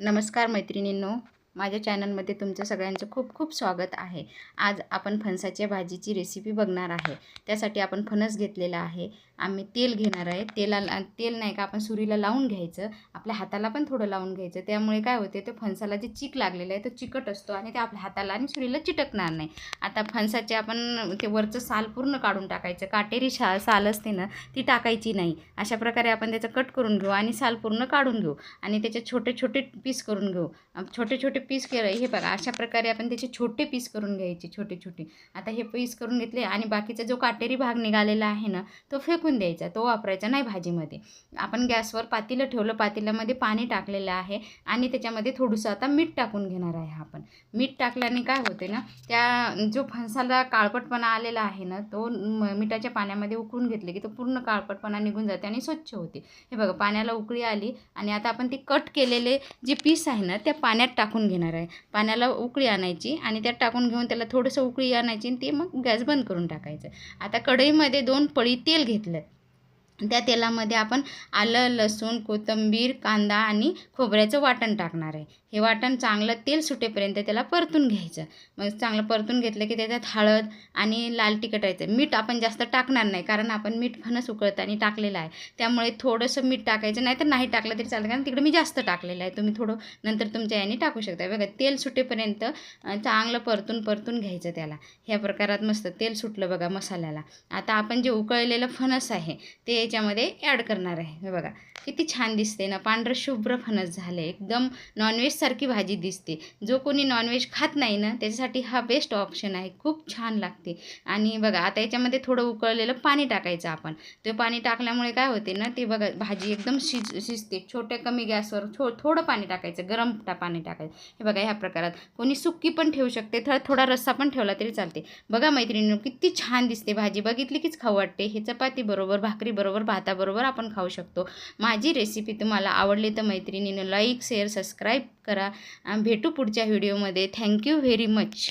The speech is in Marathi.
नमस्कार मैत्रिणींनो. माझ्या चॅनलमध्ये तुमचं सगळ्यांचं खूप खूप स्वागत आहे. आज आपण फणसाच्या भाजीची रेसिपी बघणार आहे. त्यासाठी आपण फणस घेतलेला आहे. आम्ही तेल घेणार आहे. तेलाला तेल नाही का आपण सुरीला लावून घ्यायचं. आपल्या हाताला पण थोडं लावून घ्यायचं. त्यामुळे काय होते ते फणसाला जे चिक लागलेलं आहे तो चिकट असतो आणि ते आपल्या हाताला आणि सुरीला चिटकणार नाही. आता फणसाचे आपण ते वरचं साल पूर्ण काढून टाकायचं. काटेरी शा साल असते ना ती टाकायची नाही. अशा प्रकारे आपण त्याचं कट करून घेऊ आणि साल पूर्ण काढून घेऊ आणि त्याचे छोटे छोटे पीस करून घेऊ. छोटे छोटे पीस केलं. हे बघा अशा प्रकारे आपण त्याचे छोटे पीस करून घ्यायचे छोटे छोटे. आता हे पीस करून घेतले आणि बाकीचा जो काटेरी भाग निघालेला आहे ना तो फेकून द्यायचा तो वापरायचा नाही भाजीमध्ये. आपण गॅसवर पातेलं ठेवलं पातेल्यामध्ये पाणी टाकलेलं आहे आणि त्याच्यामध्ये थोडंसं आता मीठ टाकून घेणार आहे आपण. मीठ टाकल्याने काय होते ना त्या जो फणसाला काळपटपणा आलेला आहे ना तो मिठाच्या पाण्यामध्ये उकळून घेतले की तो पूर्ण काळपटपणा निघून जाते आणि स्वच्छ होते. हे बघा पाण्याला उकळी आली आणि आता आपण ती कट केलेले जे पीस आहे ना त्या पाण्यात टाकून घेणार आहे. पाण्याला उकळी आणायची आणि त्यात टाकून घेऊन त्याला थोडंसं उकळी आणायची आणि ते मग गॅस बंद करून टाकायचं. आता कढईमध्ये दोन पळी तेल घेतलं. त्या तेलामध्ये आपण आलं लसूण कोथिंबीर कांदा आणि खोबऱ्याचं वाटण टाकणार आहे. हे वाटण चांगलं तेल सुटेपर्यंत त्याला परतून घ्यायचं. मग चांगलं परतून घेतलं की त्याच्यात हळद आणि लाल तिखटायचं मीठ आपण जास्त टाकणार नाही कारण आपण मीठ फणस उकळताना टाकलेलं आहे. त्यामुळे थोडंसं मीठ टाकायचं नाही तर नाही टाकलं तरी चालतं कारण तिकडे मी जास्त टाकलेलं आहे. तुम्ही थोडं नंतर तुमच्या याने टाकू शकता. बघा तेल सुटेपर्यंत चांगलं परतून परतून घ्यायचं त्याला. ह्या प्रकारात मस्त तेल सुटलं बघा मसाल्याला. आता आपण जे उकळलेलं फणस आहे ते याच्यामध्ये ॲड करणार आहे. हे बघा किती छान दिसते ना. पांढरं शुभ्र फणस झालं. आहे एकदम नॉनव्हेजसारखी भाजी दिसते. जो कोणी नॉनव्हेज खात नाही ना त्याच्यासाठी हा बेस्ट ऑप्शन आहे. खूप छान लागते. आणि बघा आता याच्यामध्ये थोडं उकळलेलं पाणी टाकायचं आपण. ते पाणी टाकल्यामुळे काय होते ना ते बघा भाजी एकदम शिज शिजते. छोट्या कमी गॅसवर थो थोडं पाणी टाकायचं. गरम टा पाणी टाकायचं. हे बघा ह्या प्रकारात. कोणी सुक्की पण ठेवू शकते. थोडा थोडा रस्सा पण ठेवला तरी चालते. बघा मैत्रिणी किती छान दिसते भाजी. बघितली कीच खाऊ वाटते. हे चपाती बरोबर भाकरी बरोबर भाताबरोबर आपण खाऊ शकतो. माझी रेसिपी तुम्हाला आवडली तर मैत्रिणीनं लाईक शेअर सबस्क्राईब करा. भेटू पुढच्या व्हिडिओमध्ये थँक्यू व्हेरी मच